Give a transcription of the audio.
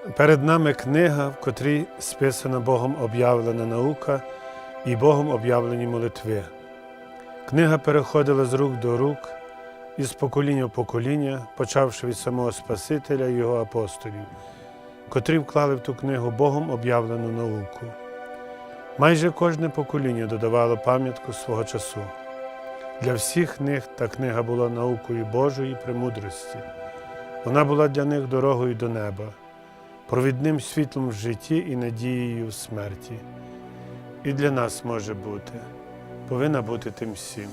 Перед нами книга, в котрій списана Богом об'явлена наука і Богом об'явлені молитви. Книга переходила з рук до рук і з покоління в покоління, почавши від самого Спасителя і його апостолів, котрі вклали в ту книгу Богом об'явлену науку. Майже кожне покоління додавало пам'ятку свого часу. Для всіх них та книга була наукою Божої премудрості. Вона була для них дорогою до неба, провідним світлом в житті і надією в смерті. І для нас може бути, повинна бути тим всім.